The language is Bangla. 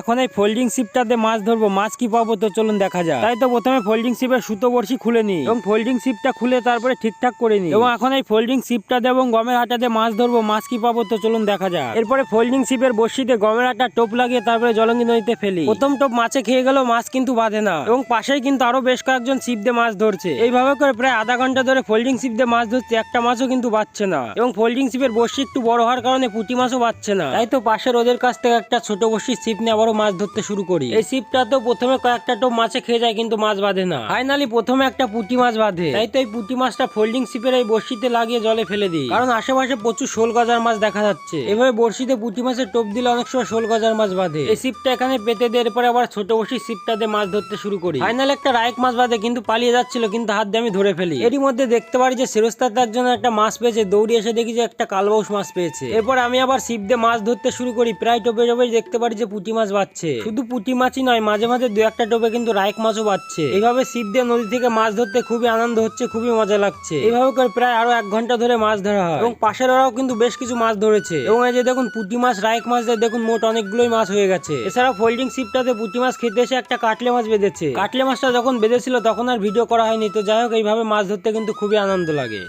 এখন এই ফোল্ডিং শিপটাতে মাছ ধরবো, মাছ কি পাবো তো চলুন দেখা যায় তাই তো প্রথমে ফোল্ডিং শিপের সুতো বড়শি খুলে নি এবং ফোল্ডিং শিপটা খুলে তারপরে ঠিকঠাক করে নি এবং এখন এই ফোল্ডিং শিপটাতে এবং গমের হাটাতে মাছ ধরবো, মাছ কি পাবো তো চলুন দেখা যায় এরপরে ফোল্ডিং শিপের বড়শিতে গমের আটা টোপ লাগিয়ে তারপরে জলঙ্গি নদীতে ফেলি। প্রথম টোপ মাছে খেয়ে গেল মাছ কিন্তু বাঁধে না। এবং পাশেই কিন্তু আরও বেশ কয়েকজন শিপ দিয়ে মাছ ধরছে। এইভাবে করে প্রায় আধা ঘণ্টা ধরে ফোল্ডিং শিপ দিয়ে মাছ ধরছে, একটা মাছও কিন্তু বাঁচছে না। এবং ফোল্ডিং শিপের বড়শি একটু বড় হওয়ার কারণে পুঁটি মাছও বাঁচছে না। তাই তো পাশের ওদের কাছ থেকে একটা ছোট বড়শির ছিপ নিয়ে আবারও মাছ ধরতে শুরু করি। এই ছিপটা তো প্রথমে কয়েকটা টোপ মাছে খেয়ে যায়, কিন্তু মাছ বাঁধে না। ফাইনালি প্রথমে একটা পুঁটি মাছ বাঁধে। তাই তো এই পুঁটি মাছটা ফোল্ডিং শিপের এই বড়শিতে লাগিয়ে জলে ফেলে দিই। কারণ আশেপাশে প্রচুর শোল গজার মাছ দেখা যাচ্ছে। এভাবে বড়শিতে পুঁটি মাছের টোপ দিলে অনেক সময় শোল গজার মাছ বাঁধে। এই ছিপটা এখানে পেতে দেওয়ার পরে আবার ছোট বসি ছিপটা দিয়ে মাছ ধরতে শুরু করি। ফাইনাল একটা রায়ক মাছ বাঁধে, কিন্তু পালিয়ে যাচ্ছিল, কিন্তু হাত দিয়ে আমি ধরে ফেলি। এরই মধ্যে দেখতে পারি যে সিরস্তাতে একজন একটা মাছ পেয়েছে, দৌড়ে এসে দেখি যে একটা কালবাউস মাছ পেয়েছে। এরপর আমি আবার ছিপ দিয়ে মাছ ধরতে শুরু করি। প্রায় টোপে টোপে দেখতে পারি যে পুঁটি মাছ বাচ্ছে শুধু পুঁটি মাছই নয়, মাঝে মাঝে দু একটা টোপে কিন্তু রায়ক মাছও বাচ্ছে এইভাবে ছিপ দিয়ে নদী থেকে মাছ ধরতে খুবই আনন্দ হচ্ছে, খুবই মজা লাগছে। এইভাবে করে প্রায় আরও এক ঘণ্টা ধরে মাছ ধরা হয়। এবং পাশের ওরাও কিন্তু বেশ কিছু মাছ ধরেছে। এবং এই যে দেখুন, পুঁটি মাছ রায়ক মাছ দেখুন, মোট অনেকগুলোই মাছ হয়ে গেছে। এছাড়া ফোল্ডিং শিপটাতে পুঁটি মাছ খেতে এসে একটা কাটলে মাছ বেঁধেছে। কাটলে মাছটা যখন বেঁধেছিল, তখন আর ভিডিও করা হয়নি। তো যাই হোক, এইভাবে মাছ ধরতে কিন্তু খুবই আনন্দ লাগে।